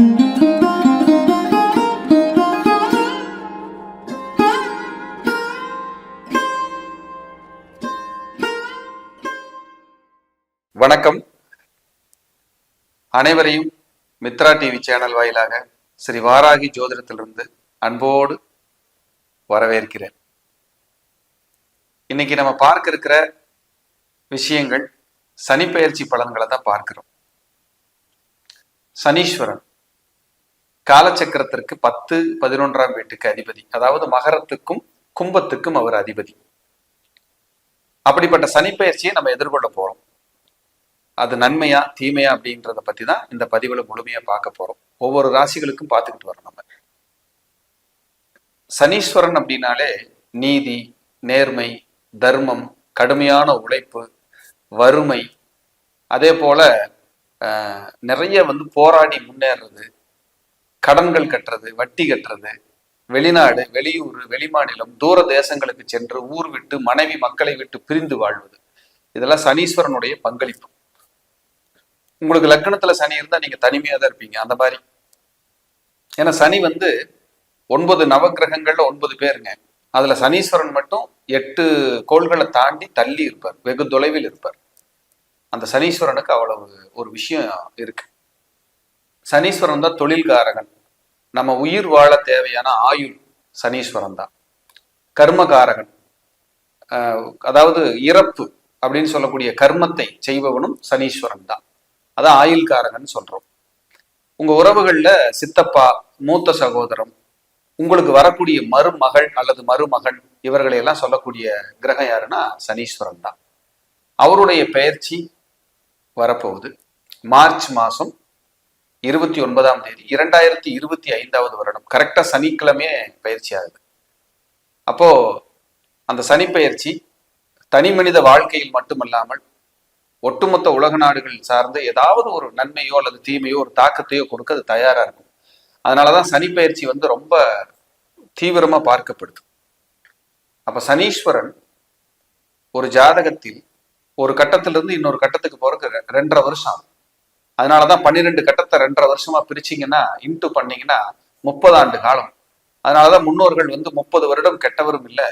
வணக்கம். அனைவரையும் Mitra TV channel வாயிலாக ஸ்ரீ வாராகி ஜோதிடத்திலிருந்து அன்போடு வரவேற்கிறேன். இன்னைக்கு நம்ம பார்க்க இருக்கிற விஷயங்கள் சனி பயிற்சி பலன்களை தான் பார்க்கிறோம். சனீஸ்வரன். காலச்சக்கரத்திற்கு பத்து பதினொன்றாம் வீட்டுக்கு அதிபதி. அதாவது மகரத்துக்கும் கும்பத்துக்கும் அவர் அதிபதி. அப்படிப்பட்ட சனிப்பெயர்ச்சியை நம்ம எதிர்கொள்ள போறோம். அது நன்மையா தீமையா அப்படின்றத பத்தி தான் இந்த பதிவுல முழுமையா பார்க்க போறோம். ஒவ்வொரு ராசிகளுக்கும் பார்த்துக்கிட்டு வரோம் நம்ம. சனீஸ்வரன் அப்படின்னாலே நீதி நேர்மை தர்மம் கடுமையான உழைப்பு வறுமை. அதே போல ஆஹ், நிறைய வந்து போராடி முன்னேறது கடன்கள் கட்டுறது வட்டி கட்டுறது வெளிநாடு வெளியூர் வெளிமாநிலம் தூர தேசங்களுக்கு சென்று ஊர் விட்டு மனைவி மக்களை விட்டு பிரிந்து வாழ்வது. இதெல்லாம் சனீஸ்வரனுடைய பங்களிப்பு. உங்களுக்கு லக்னத்துல சனி இருந்தா நீங்க தனிமையா தான் இருப்பீங்க அந்த மாதிரி. ஏன்னா சனி வந்து ஒன்பது நவகிரகங்கள்ல ஒன்பது பேருங்க. அதுல சனீஸ்வரன் மட்டும் எட்டு கோள்களை தாண்டி தள்ளி இருப்பார் வெகு தொலைவில் இருப்பார். அந்த சனீஸ்வரனுக்கு அவ்வளவு ஒரு விஷயம் இருக்கு. சனீஸ்வரன் தான் தொழில்காரகன். நம்ம உயிர் வாழ தேவையான ஆயுள் சனீஸ்வரன் தான். கர்மகாரகன். ஆஹ் அதாவது இறப்பு அப்படின்னு சொல்லக்கூடிய கர்மத்தை செய்பவனும் சனீஸ்வரன் தான். அதான் ஆயுள்காரகன் சொல்றோம். உங்க உறவுகள்ல சித்தப்பா மூத்த சகோதரம் உங்களுக்கு வரக்கூடிய மருமகள் அல்லது மருமகன் இவர்களை எல்லாம் சொல்லக்கூடிய கிரகம் யாருன்னா சனீஸ்வரன் தான். அவருடைய பெயர்ச்சி வரப்போகுது. மார்ச் மாசம் இருபத்தி ஒன்பதாம் தேதி இரண்டாயிரத்தி இருபத்தி ஐந்தாவது வருடம். கரெக்டா சனிக்கிழமையே பயிற்சி ஆகுது. அப்போ அந்த சனி பயிற்சி தனி மனித வாழ்க்கையில் மட்டுமல்லாமல் ஒட்டுமொத்த உலக நாடுகள் சார்ந்து ஏதாவது ஒரு நன்மையோ அல்லது தீமையோ ஒரு தாக்கத்தையோ கொடுக்க அது தயாரா இருக்கும். அதனாலதான் சனி பயிற்சி வந்து ரொம்ப தீவிரமா பார்க்கப்படுது. அப்ப சனீஸ்வரன் ஒரு ஜாதகத்தில் ஒரு கட்டத்திலிருந்து இன்னொரு கட்டத்துக்கு போறதுக்கு ரெண்டரை வருஷம் ஆகும். அதனாலதான் பன்னிரெண்டு கட்டத்தை ரெண்டரை வருஷமா பிரிச்சீங்கன்னா இன்ட்டு பண்ணீங்கன்னா முப்பது ஆண்டு காலம். அதனாலதான் முன்னோர்கள் வந்து முப்பது வருடம் கெட்டவரும் இல்லை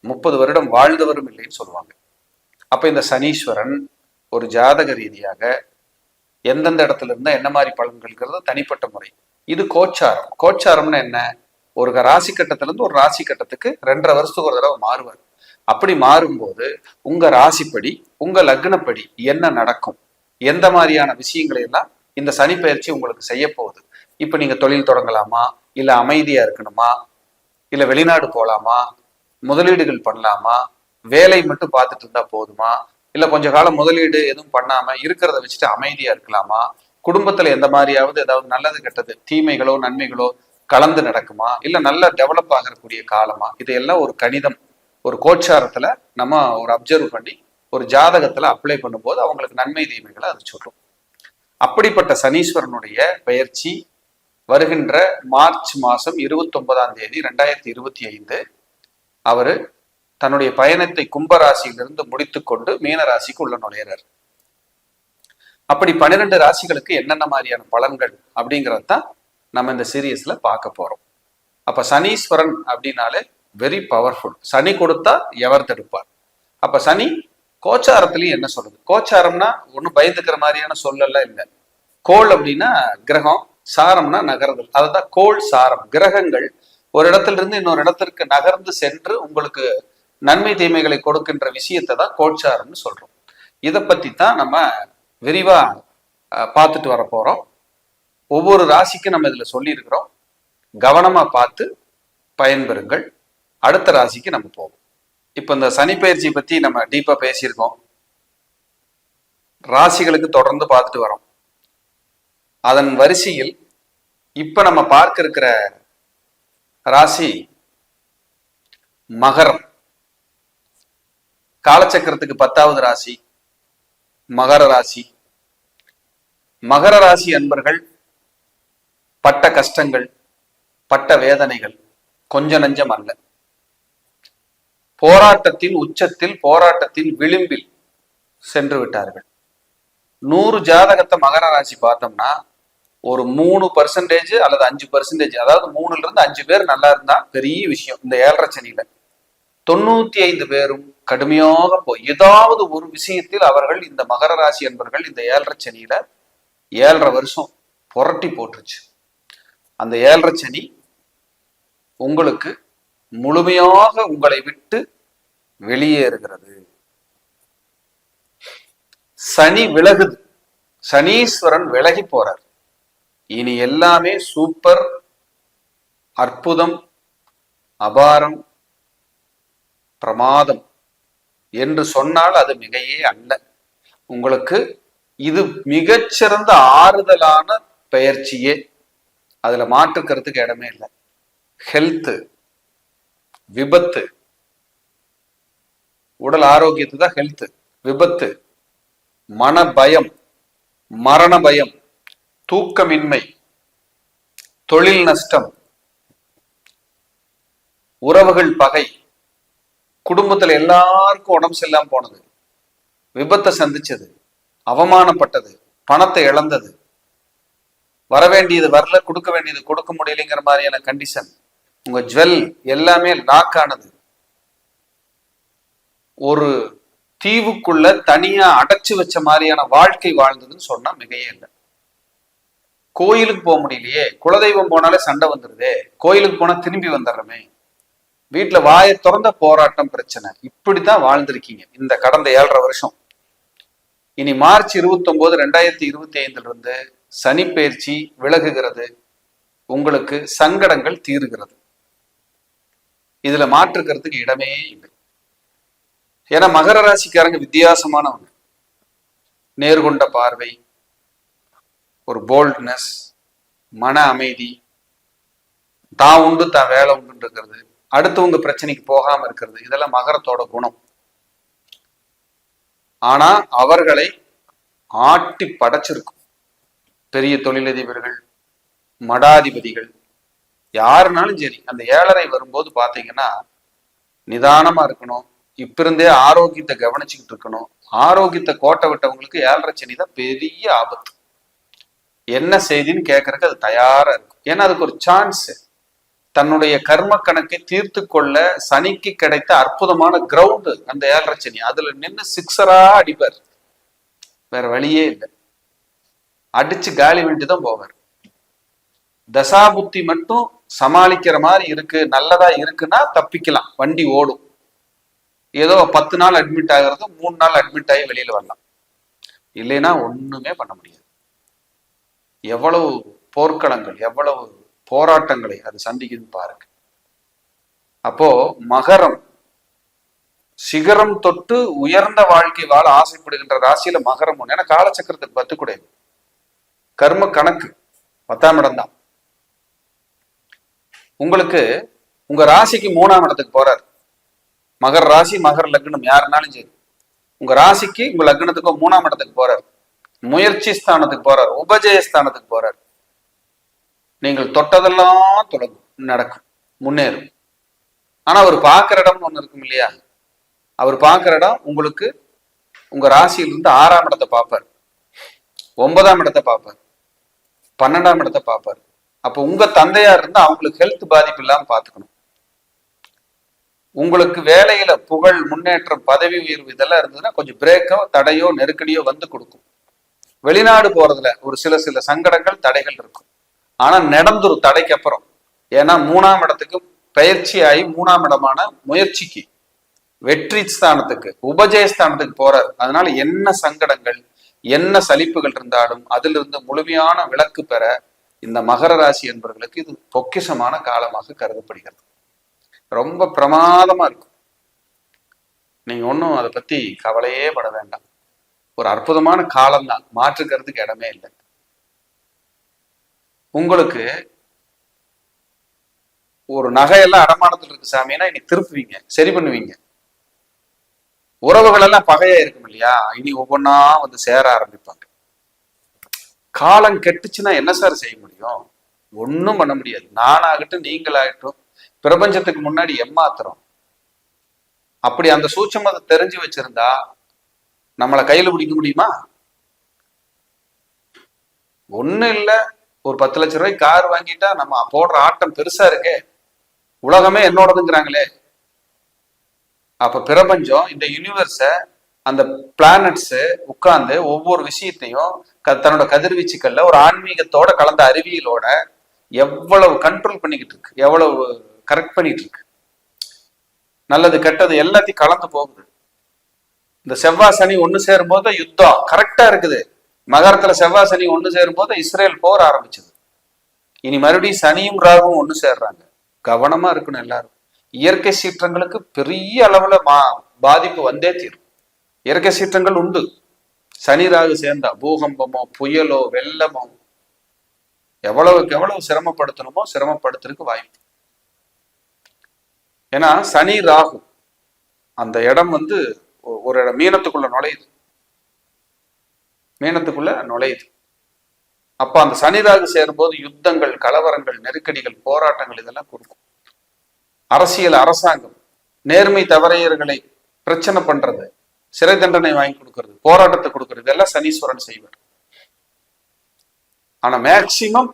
முப்பது வருடம் வாழ்ந்தவரும் இல்லைன்னு சொல்லுவாங்க. அப்ப இந்த சனீஸ்வரன் ஒரு ஜாதக ரீதியாக எந்தெந்த இடத்துல இருந்தா என்ன மாதிரி பலன்கள்ங்கிறது தனிப்பட்ட முறை. இது கோச்சாரம். கோச்சாரம்னா என்ன? ஒரு ராசி கட்டத்துல இருந்து ஒரு ராசி கட்டத்துக்கு ரெண்டரை வருஷத்துக்கு ஒரு தடவை மாறுவார். அப்படி மாறும்போது உங்க ராசிப்படி உங்க லக்னப்படி என்ன நடக்கும்? எந்த மாதிரியான விஷயங்களை எல்லாம் இந்த சனி பயிற்சி உங்களுக்கு செய்ய போகுது? இப்ப நீங்க தொழில் தொடங்கலாமா? இல்ல அமைதியா இருக்கணுமா? இல்ல வெளிநாடு போகலாமா முதலீடுகள் பண்ணலாமா? வேலை மட்டும் பார்த்துட்டு இருந்தா போதுமா? இல்ல கொஞ்ச காலம் முதலீடு எதுவும் பண்ணாம இருக்கிறத வச்சுட்டு அமைதியா இருக்கலாமா? குடும்பத்துல எந்த மாதிரியாவது ஏதாவது நல்லது கெட்டது தீமைகளோ நன்மைகளோ கலந்து நடக்குமா? இல்ல நல்ல டெவலப் ஆகக்கூடிய காலமா? இதையெல்லாம் ஒரு கணிதம் ஒரு கோட்சாரத்துல நம்ம ஒரு அப்சர்வ் பண்ணி ஒரு ஜாதகத்துல அப்ளை பண்ணும்போது அவங்களுக்கு நன்மை தீமைகளை அது சொல்லும். அப்படிப்பட்ட சனீஸ்வரனுடைய பயிற்சி வருகின்ற மார்ச் மாசம் இருபத்தி ஒன்பதாம் தேதி ரெண்டாயிரத்தி இருபத்தி ஐந்து. அவர் தன்னுடைய பயணத்தை கும்பராசியிலிருந்து முடித்துக்கொண்டு மீன ராசிக்கு உள்ள நுழையிறார். அப்படி பன்னிரெண்டு ராசிகளுக்கு என்னென்ன மாதிரியான பலன்கள் அப்படிங்கிறது தான் நம்ம இந்த சீரியஸ்ல பார்க்க போறோம். அப்ப சனீஸ்வரன் அப்படின்னாலே வெரி பவர்ஃபுல் சனி கொடுத்தா எவர் தடுப்பார் அப்ப சனி கோச்சாரத்திலையும் என்ன சொல்றது? கோச்சாரம்னா ஒன்றும் பயந்துக்கிற மாதிரியான சொல்லலாம் இல்லை. கோள் அப்படின்னா கிரகம் சாரம்னா நகர்தல். அதுதான் கோள் சாரம். கிரகங்கள் ஒரு இடத்துல இருந்து இன்னொரு இடத்திற்கு நகர்ந்து சென்று உங்களுக்கு நன்மை தீமைகளை கொடுக்கின்ற விஷயத்தை தான் கோச்சாரம்னு சொல்றோம். இதை பத்தி தான் நம்ம விரிவா பார்த்துட்டு வர போறோம். ஒவ்வொரு ராசிக்கும் நம்ம இதுல சொல்லியிருக்கிறோம். கவனமா பார்த்து பயன்பெறுங்கள். அடுத்த ராசிக்கு நம்ம போவோம். இப்போ இந்த சனி பயிற்சி பத்தி நம்ம டீப்பா பேசியிருக்கோம். ராசிகளுக்கு தொடர்ந்து பார்த்துட்டு வரோம். அதன் வரிசையில் இப்ப நம்ம பார்க்க இருக்கிற ராசி மகரம். காலச்சக்கரத்துக்கு பத்தாவது ராசி மகர ராசி. மகர ராசி அன்பர்கள் பட்ட கஷ்டங்கள் பட்ட வேதனைகள் கொஞ்ச நஞ்சம் அல்ல. போராட்டத்தின் உச்சத்தில் போராட்டத்தின் விளிம்பில் சென்று விட்டார்கள். நூறு ஜாதகத்தை மகர ராசி பார்த்தோம்னா ஒரு மூணு பர்சன்டேஜ் அல்லது அஞ்சு பர்சன்டேஜ் அதாவது மூணுல இருந்து அஞ்சு பேர் நல்லா இருந்தா பெரிய விஷயம் இந்த ஏழரை சனியில. தொண்ணூத்தி ஐந்து பேரும் கடுமையாக போய் ஏதாவது ஒரு விஷயத்தில் அவர்கள் இந்த மகர ராசி என்பவர்கள் இந்த ஏழரை சனியில ஏழரை வருஷம் புரட்டி போட்டுருச்சு. அந்த ஏழரை சனி உங்களுக்கு முழுமையாக உங்களை விட்டு வெளியேறுகிறது சனி விலகுது. சனீஸ்வரன் விலகி போறார். இனி எல்லாமே சூப்பர் அற்புதம் அபாரம் பிரமாதம் என்று சொன்னால் அது மிகையே அல்ல. உங்களுக்கு இது மிகச்சிறந்த ஆறுதலான பெயர்ச்சியே. அதுல மாற்றுக்கிறதுக்கு இடமே இல்லை. ஹெல்த் விபத்து உடல் ஆரோக்கியத்தை தான் ஹெல்த் விபத்து மன பயம் மரண பயம் தூக்கமின்மை தொழில் நஷ்டம் உறவுகள் பகை குடும்பத்துல எல்லாருக்கும் உடம்பு சரியில்லாம போனது. விபத்தை சந்திச்சது அவமானப்பட்டது பணத்தை இழந்தது. வர வேண்டியது வரல கொடுக்க வேண்டியது கொடுக்க முடியலைங்கிற மாதிரியான கண்டிஷன் உங்க ஜுவல் எல்லாமே லாக் ஆனது. ஒரு தீவுக்குள்ள தனியா அடைச்சு வச்ச மாதிரியான வாழ்க்கை வாழ்ந்ததுன்னு சொன்னா மிகையே இல்லை. கோயிலுக்கு போக முடியலையே குலதெய்வம் போனாலே சண்டை வந்துருதே கோயிலுக்கு போனா திரும்பி வந்துடுறமே. வீட்டுல வாயை திறந்த போராட்டம் பிரச்சனை. இப்படித்தான் வாழ்ந்திருக்கீங்க இந்த கடந்த ஏழரை வருஷம். இனி மார்ச் இருபத்தி ஒன்பது ரெண்டாயிரத்தி இருபத்தி ஐந்துல இருந்து சனி பயிற்சி விலகுகிறது. உங்களுக்கு சங்கடங்கள் தீருகிறது. இதுல மாற்றுக்கிறதுக்கு இடமே இல்லை. ஏன்னா மகர ராசிக்காரங்க வித்தியாசமானவங்க. நேர்கொண்ட பார்வை ஒரு போல்ட்னஸ் மன அமைதி. தான் உண்டு தான் வேலை உண்டு இருக்கிறது அடுத்தவங்க பிரச்சனைக்கு போகாம இருக்கிறது. இதெல்லாம் மகரத்தோட குணம். ஆனா அவர்களை ஆட்டி படைச்சிருக்கும். பெரிய தொழிலதிபர்கள் மடாதிபதிகள் யாருனாலும் சரி அந்த ஏழரை வரும்போது பாத்தீங்கன்னா நிதானமா இருக்கணும். இப்ப இருந்தே ஆரோக்கியத்தை கவனிச்சுக்கிட்டு இருக்கணும் ஆரோக்கியத்தை கோட்டை விட்டவங்களுக்கு ஏழரை சனி தான் பெரிய ஆபத்து. என்ன செய்தின்னு கேட்கறதுக்கு அது தயாரா இருக்கும். ஏன்னா அதுக்கு ஒரு சான்ஸ் தன்னுடைய கர்ம கணக்கை தீர்த்து கொள்ள சனிக்கு கிடைத்த அற்புதமான கிரவுண்டு அந்த ஏழரை சனி. அதுல நின்று சிக்ஸரா அடிப்பார். வேற வழியே இல்லை. அடிச்சு காலி வேண்டிதான் தான் போவார். தசாபுத்தி மட்டும் சமாளிக்கிற மாதிரி இருக்கு. நல்லதா இருக்குன்னா தப்பிக்கலாம். வண்டி ஓடும். ஏதோ பத்து நாள் அட்மிட் ஆகிறது மூணு நாள் அட்மிட் ஆகி வெளியில வரலாம். இல்லைன்னா ஒண்ணுமே பண்ண முடியாது. எவ்வளவு போர்க்களங்கள் எவ்வளவு போராட்டங்களை அது சந்திக்குதுன்னு பாருங்க. அப்போ மகரம் சிகரம் தொட்டு உயர்ந்த வாழ்க்கை வாழ ஆசைப்படுகின்ற ராசியில மகரம் ஒண்ணு. ஏன்னா காலச்சக்கரத்துக்கு பத்து கர்ம கணக்கு பத்தாம் இடம் தான். உங்களுக்கு உங்க ராசிக்கு மூணாம் இடத்துக்கு போறாரு. மகர் ராசி மகர் லக்னம் யாருனாலும் சரி. உங்க ராசிக்கு உங்க லக்னத்துக்கோ மூணாம் இடத்துக்கு போறாரு. முயற்சி ஸ்தானத்துக்கு போறாரு. உபஜய ஸ்தானத்துக்கு போறாரு. நீங்கள் தொட்டதெல்லாம் தொடங்கும். நடக்கும். முன்னேறும். ஆனா அவர் பார்க்குற இடம்னு ஒன்று இருக்கும் இல்லையா? அவர் பார்க்குற இடம் உங்களுக்கு உங்க ராசியிலிருந்து ஆறாம் இடத்தை பார்ப்பார். ஒன்பதாம் இடத்தை பார்ப்பார். பன்னெண்டாம் இடத்தை பார்ப்பார். அப்போ உங்க தந்தையார் இருந்தா அவங்களுக்கு ஹெல்த் பாதிப்பு இல்லாமல் பார்த்துக்கணும். உங்களுக்கு வேலையில புகழ் முன்னேற்றம் பதவி உயர்வு இதெல்லாம் இருந்ததுன்னா கொஞ்சம் பிரேக்கோ தடையோ நெருக்கடியோ வந்து கொடுக்கும். வெளிநாடு போறதுல ஒரு சில சில சங்கடங்கள் தடைகள் இருக்கும். ஆனா நடந்துரும் தடைக்கு அப்புறம். ஏன்னா மூணாம் இடத்துக்கு பயிற்சி ஆகி மூணாம் இடமான முயற்சிக்கு வெற்றி ஸ்தானத்துக்கு உபஜய ஸ்தானத்துக்கு போறார். அதனால என்ன சங்கடங்கள் என்ன சலிப்புகள் இருந்தாலும் அதிலிருந்து முழுமையான விளக்கு பெற இந்த மகர ராசி என்பவர்களுக்கு இது பொக்கிஷமான காலமாக கருதப்படுகிறது. ரொம்ப பிரமாதமா இருக்கும். நீங்க ஒன்றும் அதை பத்தி கவலையே பட வேண்டாம். ஒரு அற்புதமான காலம்தான். மாற்றுக்கிறதுக்கு இடமே இல்லை. உங்களுக்கு ஒரு நகையெல்லாம் அடமானத்தில் இருக்கு சாமின்னா இனி திருப்புவீங்க சரி பண்ணுவீங்க. உறவுகள் எல்லாம் பகையா இருக்கும் இல்லையா? இனி ஒவ்வொன்றா வந்து சேர ஆரம்பிப்பாங்க. காலம் கெட்டுச்சுன்னா என்ன சார் செய்ய முடியும்? ஒன்றும் பண்ண முடியாது. நானாகட்டும் நீங்களாகட்டும் பிரபஞ்சத்துக்கு முன்னாடி எம்மாத்திரம்? அப்படி அந்த சூட்சமத்தை தெரிஞ்சு வச்சிருந்தா நம்மளை கையில பிடிக்க முடியுமா? ஒண்ணு இல்ல. ஒரு பத்து லட்ச ரூபாய்க்கு கார் வாங்கிட்டா நம்ம போடுற ஆட்டம் பெருசா இருக்கே. உலகமே என்னோடதுங்கிறாங்களே. அப்ப பிரபஞ்சம் இந்த யூனிவர்ஸ அந்த பிளானட்ஸ் உட்கார்ந்து ஒவ்வொரு விஷயத்தையும் க- தன்னோட கதிர்வீச்சுக்கள்ல ஒரு ஆன்மீகத்தோட கலந்த அறிவியலோட எவ்வளவு கண்ட்ரோல் பண்ணிக்கிட்டு இருக்கு. எவ்வளவு கரெக்ட் பண்ணிட்டு இருக்கு நல்லது கெட்டது எல்லாத்தையும் கலந்து போகுது. இந்த செவ்வாய் சனி ஒன்று சேரும் போது யுத்தம் கரெக்டா இருக்குது. மகரத்துல செவ்வாய் சனி ஒன்று சேரும் போது இஸ்ரேல் போர் ஆரம்பிச்சது. இனி மறுபடியும் சனியும் ராகும் ஒன்று சேர்றாங்க. கவனமா இருக்கணும் எல்லாரும். இயற்கை சீற்றங்களுக்கு பெரிய அளவுல மா பாதிப்பு வந்தே தீரும். இயற்கை சீற்றங்கள் உண்டு. சனி ராகு சேர்ந்தா பூகம்பமோ புயலோ வெள்ளமோ எவ்வளவுக்கு எவ்வளவு சிரமப்படுத்தணுமோ சிரமப்படுத்துறதுக்கு வாய்ப்பு. ஏன்னா சனி ராகு அந்த இடம் வந்து ஒரு இடம் மீனத்துக்குள்ள நுழையுது. மீனத்துக்குள்ள நுழையுது. அப்ப அந்த சனி ராகு சேரும்போது யுத்தங்கள் கலவரங்கள் நெருக்கடிகள் போராட்டங்கள் இதெல்லாம் கொடுக்கும். அரசியல் அரசாங்கம் நேர்மை தவறையர்களை பிரச்சனை பண்றது சிறை தண்டனை வாங்கி கொடுக்கறது போராட்டத்தை கொடுக்கறது இதெல்லாம் சனீஸ்வரன் செய்வார். ஆனா மேக்சிமம்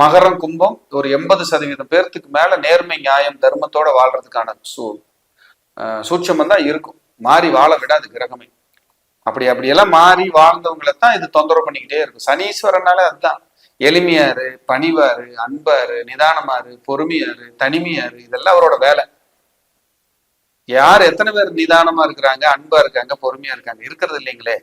மகரம் கும்பம் ஒரு எண்பது சதவீதம் பேர்த்துக்கு மேல நேர்மை நியாயம் தர்மத்தோட வாழ்றதுக்கான சூ சூட்சமம் தான் இருக்கும். மாறி வாழ விடாது கிரகமே. அப்படி அப்படியெல்லாம் மாறி வாழ்ந்தவங்களை தான் இது தொந்தரவு பண்ணிக்கிட்டே இருக்கும். சனீஸ்வரனால அதுதான். எளிமையாரு பணிவாரு அன்பாரு நிதானமாரு பொறுமையாரு தனிமையாரு இதெல்லாம் அவரோட வேலை. யார் எத்தனை பேர் நிதானமா இருக்கிறாங்க அன்பா இருக்காங்க பொறுமையா இருக்காங்க இருக்கிறது இல்லைங்களே.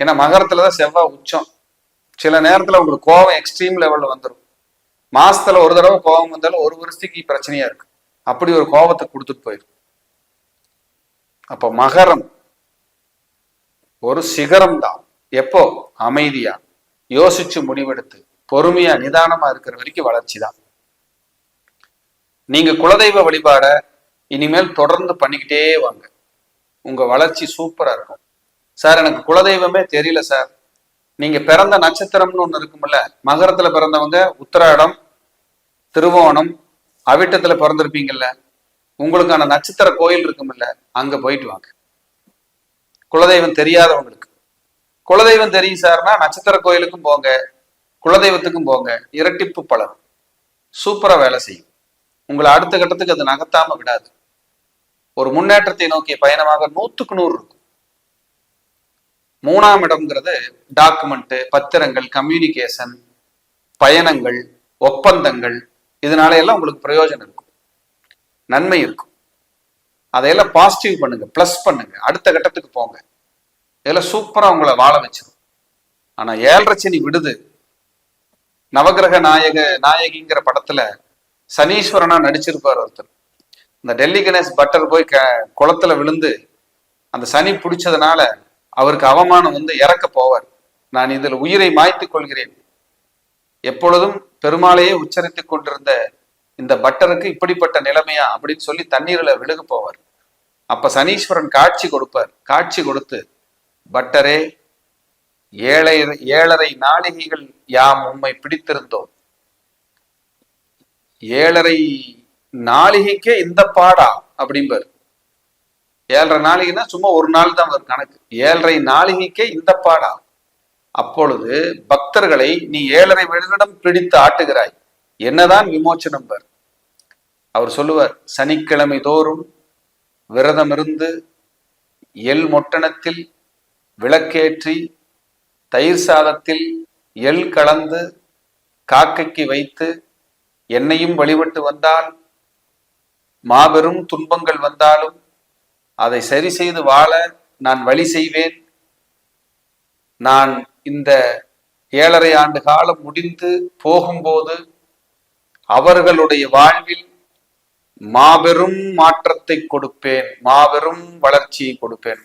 ஏன்னா மகரத்துலதான் செவ்வாய் உச்சம். சில நேரத்துல உங்களுக்கு கோவம் எக்ஸ்ட்ரீம் லெவல்ல வந்துடும் மாசத்துல ஒரு தடவை கோவம் வந்தாலும் ஒரு வருஷத்துக்கு பிரச்சனையா இருக்கு. அப்படி ஒரு கோபத்தை கொடுத்துட்டு போயிடும் அப்ப மகரம் ஒரு சிகரம் தான் எப்போ? அமைதியா. யோசிச்சு முடிவெடுத்து பொறுமையா நிதானமா இருக்கிற வரைக்கும் வளர்ச்சி தான். நீங்க குலதெய்வ வழிபாட இனிமேல் தொடர்ந்து பண்ணிக்கிட்டே வாங்க. உங்க வளர்ச்சி சூப்பரா இருக்கும். சார் எனக்கு குலதெய்வமே தெரியல சார். நீங்க பிறந்த நட்சத்திரம்னு ஒண்ணு இருக்கும்ல மகரத்துல பிறந்தவங்க உத்திராடம் திருவோணம் அவிட்டத்துல பிறந்திருப்பீங்கல்ல உங்களுக்கான நட்சத்திர கோயில் இருக்கும்ல அங்க போயிட்டு வாங்க. குலதெய்வம் தெரியாதவங்களுக்கு. குலதெய்வம் தெரியும் சார்னா நட்சத்திர கோயிலுக்கும் போங்க குலதெய்வத்துக்கும் போங்க இரட்டிப்பு பலன். சூப்பரா வேலை செய்யும். உங்களை அடுத்த கட்டத்துக்கு அது நகர்த்தாம விடாது. ஒரு முன்னேற்றத்தை நோக்கிய பயணமாக நூத்துக்கு நூறு இருக்கும். மூணாம் இடம்ங்கிறது டாக்குமெண்ட்டு பத்திரங்கள் கம்யூனிகேஷன் பயணங்கள் ஒப்பந்தங்கள். இதனால எல்லாம் உங்களுக்கு பிரயோஜனம் இருக்கும். நன்மை இருக்கும். அதையெல்லாம் பாசிட்டிவ் பண்ணுங்க ப்ளஸ் பண்ணுங்க. அடுத்த கட்டத்துக்கு போங்க. இதெல்லாம் சூப்பரா உங்களை வாழ வச்சிடும் ஆனா ஏழரச்சனி விடுது. நவகிரக நாயக நாயகிங்கிற படத்துல சனீஸ்வரனா நடிச்சிருப்பார் ஒருத்தர். இந்த டெல்லி கணேஷ் பட்டர் போய் க குளத்துல விழுந்து அந்த சனி பிடிச்சதுனால அவருக்கு அவமானம் வந்து இறக்க போவார். நான் இதில் உயிரை மாய்த்துக் கொள்கிறேன். எப்பொழுதும் பெருமாளையே உச்சரித்துக் கொண்டிருந்த இந்த பட்டருக்கு இப்படிப்பட்ட நிலைமையா அப்படின்னு சொல்லி தண்ணீர்ல விழுக போவார். அப்ப சனீஸ்வரன் காட்சி கொடுப்பார். காட்சி கொடுத்து பட்டரே ஏழை ஏழரை நாளிகைகள் யாம் உம்மை பிடித்திருந்தோம். ஏழரை நாளிகைக்கே இந்த பாடா அப்படிம்பார். ஏழரை நாளிகைன்னா சும்மா ஒரு நாள் தான் வரும் கணக்கு. ஏழரை நாளிகைக்கே இந்த பாடா. அப்பொழுது பக்தர்களை நீ ஏழரை வருடம் பிடித்து ஆட்டுகிறாய். என்னதான் விமோச்சனம் பர். அவர் சொல்லுவார் சனிக்கிழமை தோறும் விரதமிருந்து எள் மொட்டணத்தில் விளக்கேற்றி தயிர் சாதத்தில் எள் கலந்து காக்கைக்கு வைத்து என்னையும் வழிபட்டு வந்தால் மாபெரும் துன்பங்கள் வந்தாலும் அதை சரி செய்து வாழ நான் வழி செய்வேன். நான் இந்த ஏழரை ஆண்டு காலம் முடிந்து போகும்போது அவர்களுடைய வாழ்வில் மாபெரும் மாற்றத்தை கொடுப்பேன் மாபெரும் வளர்ச்சியை கொடுப்பேன்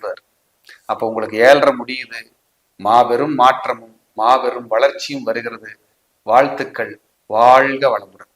அப்போ உங்களுக்கு ஏழரை முடியுது மாபெரும் மாற்றமும் மாபெரும் வளர்ச்சியும் வருகிறது. வாழ்த்துக்கள் வாழ்க வளமுடன்.